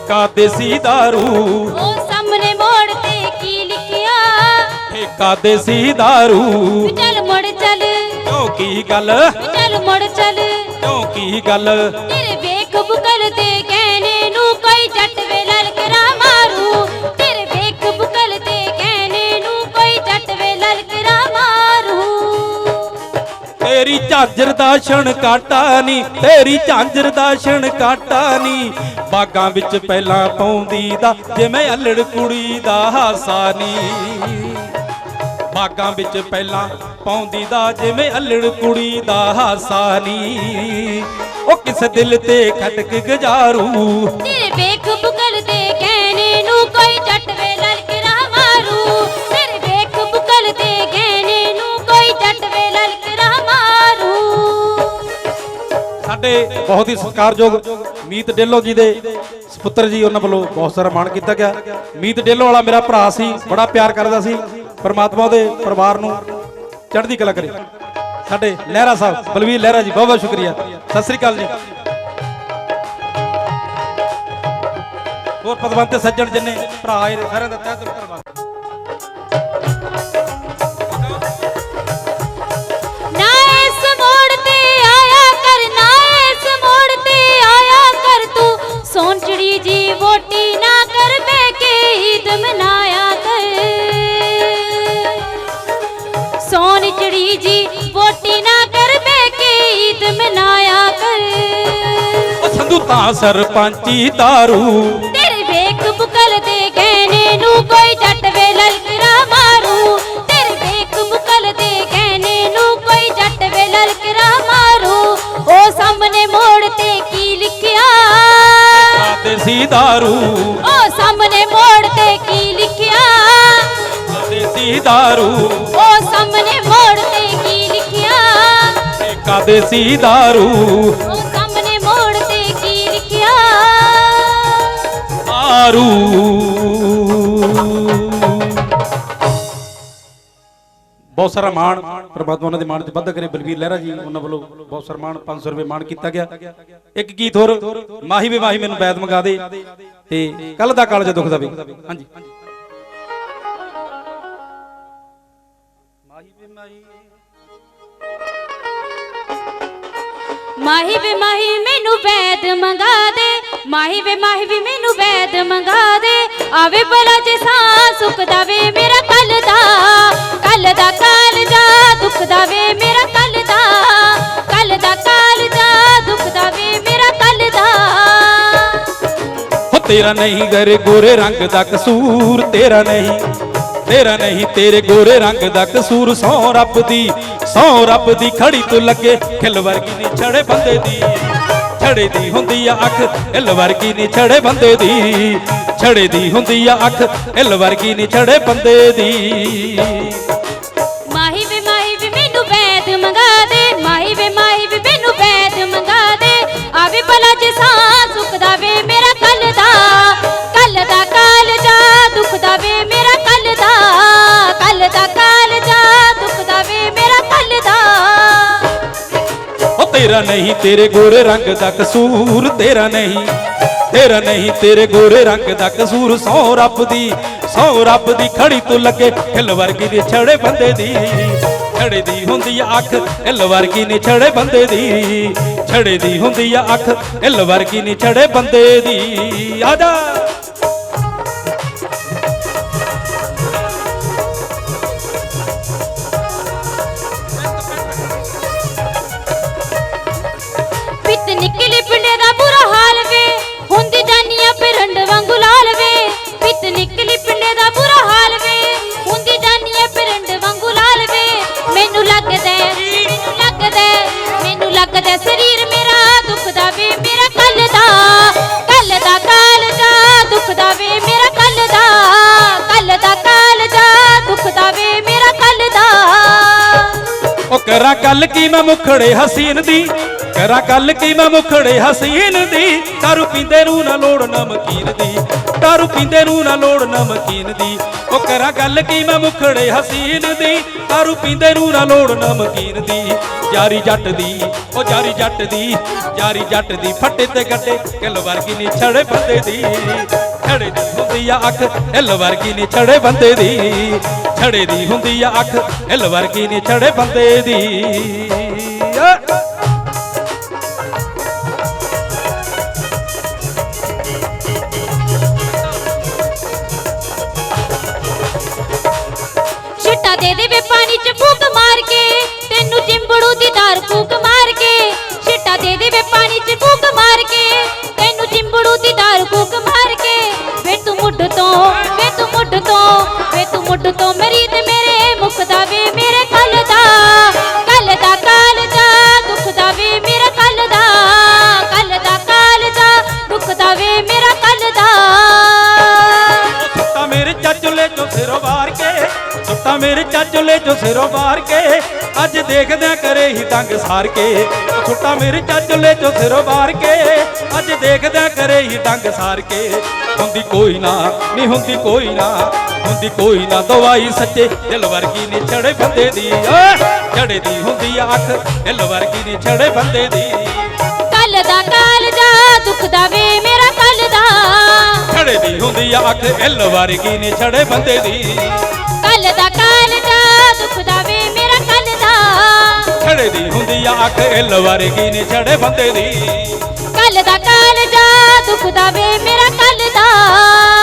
ਠੇਕਾ ਦੇਸੀ दारू ਉਹ ਸਾਹਮਣੇ ਮੋੜ ਤੇ ਕੀ ਲਿਖਿਆ ਠੇਕਾ ਦੇਸੀ दारू ਚੱਲ ਮੁੜ ਚੱਲ ਕਿਉਂ ਕੀ ਗੱਲ ਚੱਲ ਮੁੜ ਚੱਲ ਕਿਉਂ ਕੀ ਗੱਲ ਝਾਂਜਰ ਦਾ ਛਣ ਕਾਟਾ ਨਹੀਂ ਤੇਰੀ ਝਾਂਜਰ ਦਾ ਛਣ ਕਾਟਾ ਨਹੀਂ ਬਾਗਾਂ ਵਿੱਚ ਪਹਿਲਾਂ ਪਾਉਂਦੀ ਦਾ, ਜਿਵੇਂ ਅਲੜ ਕੁੜੀ ਦਾ ਹਾਸਾ ਨਹੀਂ ਬਾਗਾਂ ਵਿੱਚ ਪਹਿਲਾਂ ਪਾਉਂਦੀ ਦਾ, ਜਿਵੇਂ ਅਲੜ ਕੁੜੀ ਦਾ ਹਾਸਾ ਨਹੀਂ ਉਹ ਕਿਸ ਦਿਲ ਤੇ ਖਟਕ ਗਜਾਰੂ। ਤੇਰੇ ਵੇਖ ਬੁਕਲ ਤੇ ਸਾਡੇ ਬਹੁਤ ਹੀ ਸਤਿਕਾਰਯੋਗ ਮੀਤ ਡੇਲੋ ਜੀ ਦੇ ਸੁਪੁੱਤਰ ਜੀ, ਉਹਨਾਂ ਵੱਲੋਂ ਬਹੁਤ ਸਾਰਾ ਮਾਣ ਕੀਤਾ ਗਿਆ। ਮੀਤ ਡੇਲੋ ਵਾਲਾ ਮੇਰਾ ਭਰਾ ਸੀ, ਬੜਾ ਪਿਆਰ ਕਰਦਾ ਸੀ। ਪਰਮਾਤਮਾ ਉਹਦੇ ਪਰਿਵਾਰ ਨੂੰ ਚੜ੍ਹਦੀ ਕਲਾ ਕਰੇ। ਸਾਡੇ ਲਹਿਰਾ ਸਾਹਿਬ, ਬਲਵੀਰ ਲਹਿਰਾ ਜੀ, ਬਹੁਤ ਬਹੁਤ ਸ਼ੁਕਰੀਆ। ਸਤਿ ਸ੍ਰੀ ਅਕਾਲ ਜੀ। ਹੋਰ ਪਦਵੰਤੇ ਸੱਜਣ ਜਿੰਨੇ ਭਰਾ ਆਏ ਸਾਰਿਆਂ ਦਾ ਤਹਿ ਦਿਲੋਂ ਧੰਨਵਾਦ ਸੋਨਚੜੀ ਜੀ ਵੋਟੀ ਨਾ ਕਰ ਬੈ ਕੇ ਈਦ ਮਨਾਇਆ ਕਰ ਉਹ ਸੰਧੂ ਤਾਂ ਸਰਪੰਚੀ ਤਾਰੂ ਤੇਰੇ ਵੇਖ ਬੁਕਲ ਦੇ ਗਹਿਣੇ ਨੂੰ ਕੋਈ ਜੱਟ ਵੇ ਲਲਕਰਾ ਮਾਰੂ ਤੇਰੇ ਵੇਖ ਬੁਕਲ ਦੇ ਗਹਿਣੇ ਨੂੰ ਕੋਈ ਜੱਟ ਵੇ ਲਲਕਰਾ ਮਾਰੂ ਉਹ ਸਾਹਮਣੇ ਮੋੜ ਤੇ ਕੀ ਲਿਖਿਆ ਦੇਸੀ दारू ਉਹ ਸਾਹਮਣੇ ਮੋੜ ਤੇ ਕੀ ਲਿਖਿਆ ਦੇਸੀ दारू ਉਹ ਸਾਹਮਣੇ ਦੇਸੀ दारू। ਉਹ ਸਾਹਮਣੇ ਮੋੜ ਤੇ ਕੀ ਲਿਖਿਆ? ਆਰੂ ਬਹੁਤ ਸਾਰਾ ਮਾਣ ਪ੍ਰਮਾਤਮਾ ਉਹਨਾਂ ਦੇ ਮਾਣ ਤੇ ਵਾਧਾ ਕਰੇ ਬਲਵੀਰ ਲਹਿਰਾ ਜੀ ਉਹਨਾਂ ਵੱਲੋਂ ਬਹੁਤ ਸਾਰਾ ਮਾਣ 500 ਰੁਪਏ ਮਾਣ ਕੀਤਾ ਗਿਆ। ਇੱਕ ਗੀਤ ਹੋਰ ਮਾਹੀ ਵੇ ਮਾਹੀ ਮੈਨੂੰ ਬੈਦ ਮੰਗਾ ਦੇ ਤੇ ਕੱਲ ਦਾ ਕਾਲਜ ਦੁੱਖ ਦਾ ਵੀ। ਹਾਂਜੀ। ਮਾਹੀ ਵੇ ਮਾਹੀ। ਮਾਹੀ ਵੇ ਮਾਹੀ ਮੈਨੂੰ ਵੈਦ ਮੰਗਾ ਦੇ। ਮਾਹੀ ਵੇ ਮਾਹੀ ਵੀ ਮੈਨੂੰ ਵੈਦ ਮੰਗਾ ਦੇ। ਆਵੇ ਬਲਾ ਜੇ ਸਾਹ ਸੁਖਦਾ ਵੇ ਮੇਰਾ ਕੱਲ ਦਾ। ਕੱਲ ਦਾ ਕਾਲ ਜਾ ਦੁਖਦਾ ਵੇ ਮੇਰਾ ਕੱਲ ਦਾ। ਕੱਲ ਦਾ ਕਾਲ ਦਾ ਦੁਖਦਾ ਵੇ ਮੇਰਾ ਕੱਲ ਦਾ। ਹੋ ਤੇਰਾ ਨਹੀਂ ਗਰੇ ਗੋਰੇ ਰੰਗ ਦਾ ਕਸੂਰ, ਤੇਰਾ ਨਹੀਂ ਤੇਰਾ ਨਹੀਂ, ਤੇਰੇ ਗੋਰੇ ਰੰਗ ਦਾ ਕਸੂਰ ਸੌ ਰੱਬ ਦੀ। ਸੌ ਰੱਬ ਦੀ ਖੜੀ ਤੂੰ ਲੱਗੇ, ਖਿਲ ਵਰਗੀ ਨਹੀਂ ਛੜੇ ਬੰਦੇ ਦੀ। ਛੜੇ ਦੀ ਹੁੰਦੀ ਆ ਅੱਖ ਹਿੱਲ ਵਰਗੀ ਨਹੀਂ ਛੜੇ ਬੰਦੇ ਦੀ। ਛੜੇ ਦੀ ਹੁੰਦੀ ਆ ਅੱਖ ਹਿੱਲ ਵਰਗੀ ਨਹੀਂ ਛੜੇ ਬੰਦੇ ਦੀ। ਮਾਹੀ ਵੇ, ਮਾਹੀ ਵੀ, ਮੈਨੂੰ ਵੈਦ ਮੰਗਾ ਦੇ। ਮਾਹੀ ਵੇ, ਮਾਹੀ ਵੀ, ਮੈਨੂੰ ਵੈਦ ਮੰਗਾ ਦੇ। ਆਵੇ ਭਲਾ ਜੇ ਸਾਹ ਸੁਖਦਾ ਵੇ ਮੇਰਾ ਕੱਲ ਦਾ। ਕੱਲ ਦਾ ਕਾਲ ਜਾ ਦੁਖਦਾ ਵੇ ਮੇਰਾ ਤੇਰਾ ਨਹੀਂ, ਤੇਰੇ ਗੋਰੇ ਰੰਗ ਦਾ ਕਸੂਰ ਤੇਰਾ ਨਹੀਂ। ਤੇਰਾ ਨਹੀਂ, ਤੇਰੇ ਗੋਰੇ ਰੰਗ ਦਾ ਕਸੂਰ ਸੌ ਰੱਬ ਦੀ, ਸੌ ਰੱਬ ਦੀ ਖੜੀ ਤੂੰ ਲੱਗੇ ਹਿੱਲ ਵਰਗੀ ਦੀ, ਛੜੇ ਬੰਦੇ ਦੀ। ਛੜੇ ਦੀ ਹੁੰਦੀ ਆ ਅੱਖ, ਹਿੱਲ ਵਰਗੀ ਨਹੀਂ ਛੜੇ ਬੰਦੇ ਦੀ। ਛੜੇ ਦੀ ਹੁੰਦੀ ਆ ਅੱਖ, ਹਿੱਲ ਵਰਗੀ ਨਹੀਂ ਛੜੇ ਬੰਦੇ ਦੀ। ਆ ਜਾ। ਕਾਲ ਜਾ ਕੱਲ ਉਹ ਕਰਾਂ ਗੱਲ ਕੀ ਮੈਂ ਮੁਖੜੇ ਹਸੀਨ ਦੀ? ਕਰਾਂ ਗੱਲ ਕੀ ਮੈਂ ਮੁਖੜੇ ਹਸੀਨ ਦੀ? ਦਾਰੂ ਪੀਂਦੇ ਨੂੰ ਨਾ ਲੋੜ ਨਮਕੀਨ ਦੀ। ਦਾਰੂ ਪੀਂਦੇ ਨੂੰ ਨਾ ਲੋੜ ਨਮਕੀਨ ਦੀ। ਉਹ ਕਰਾਂ ਗੱਲ ਕੀ ਮੈਂ ਮੁਖੜੇ ਹਸੀਨ ਦੀ? ਦਾਰੂ ਪੀਂਦੇ ਨੂੰ ਨਾ ਲੋੜ ਨਮਕੀਨ ਦੀ। ਯਾਰੀ ਜੱਟ ਦੀ, ਉਹ ਜਾਰੀ ਜੱਟ ਦੀ, ਜਾਰੀ ਜੱਟ ਦੀ। ਫੱਟੇ ਤੇ ਗੱਡੇ ਕਿਲ ਵਰਗੀ ਨੀ ਛੜੇ ਬੰਦੇ ਦੀ। ਛੜੇ ਦੀ ਹੁੰਦੀ ਆ ਅੱਖ, ਹਿੱਲ ਵਰਗੀ ਨੀ ਛੜੇ ਬੰਦੇ ਦੀ। ਛੜੇ ਦੀ ਹੁੰਦੀ ਆ ਅੱਖ, ਹਿੱਲ ਵਰਗੀ ਨੀ ਛੜੇ ਬੰਦੇ ਦੀ। ਛਿੱਟਾ ਦੇ ਦੇਵੇ ਪਾਣੀ ਚ ਫੂਕ ਮਾਰ ਕੇ, ਤੈਨੂੰ ਚਿੰਬੜੂ ਦੀ ਦਾਰ ਫੂਕ ਮਾਰ ਕੇ। ਛਿੱਟਾ ਦੇ ਦੇਵੇ ਪਾਣੀ ਚ ਫੂਕ ਮਾਰ ਕੇ, ਤੈਨੂੰ ਚਿੰਬੜੂ ਦੀ ਦਾਰ ਫੂਕ ਮਾਰ ਵੇ ਤੂੰ ਮੁੱਢ ਤੋਂ ਸੁੱਟਾ ਮੇਰੇ ਚਾਚੁਲੇ ਚੋਂ ਸਿਰੋਂ ਵਾਰ ਕੇ। ਅੱਜ ਦੇਖਦਿਆਂ ਕਰੇ ਹੀ ਦੰਗ ਸਾਰ ਕੇ। ਸੁੱਟਾ ਮੇਰੇ ਚਾਚੁਲੇ ਚੋਂ ਸਿਰੋਂ ਵਾਰ ਕੇ। ਅੱਜ ਦੇਖਦਿਆਂ ਕਰੇ ਹੀ ਦੰਗ ਸਾਰ ਕੇ। ਹੁੰਦੀ ਕੋਈ ਨਾ ਨਹੀਂ ਹੁੰਦੀ ਕੋਈ ਨਾ। ਹੁੰਦੀ ਕੋਈ ਨਾ ਦਵਾਈ ਸੱਚੇ। ਦਿਲ ਵਰਗੀ ਨੇ ਛੜੇ ਬੰਦੇ ਦੀ। ਛੜੇ ਦੀ ਹੁੰਦੀ ਅੱਖ। ਦਿਲ ਵਰਗੀ ਨੇ ਛੜੇ ਬੰਦੇ ਦੀ। ਕੱਲ ਦਾ ਕਾਲ ਦਾ ਦੁੱਖ ਦਾ ਵੇ ਮੇਰਾ ਕੱਲ ਦਾ। ਛੜੇ ਦੀ ਹੁੰਦੀ ਅੱਖ। ਦਿਲ ਵਰਗੀ ਨੇ ਛੜੇ ਬੰਦੇ ਦੀ। ਛੜੇ ਦੀ ਹੁੰਦੀ ਆ ਅੱਖ ਇੱਲ ਵਰਗੀ ਨੇ ਛੜੇ ਬੰਦੇ ਦੀ। ਕੱਲ ਦਾ ਕਾਲ ਦਾ ਦੁੱਖ ਵੇ, ਮੇਰਾ ਕੱਲ ਦਾ।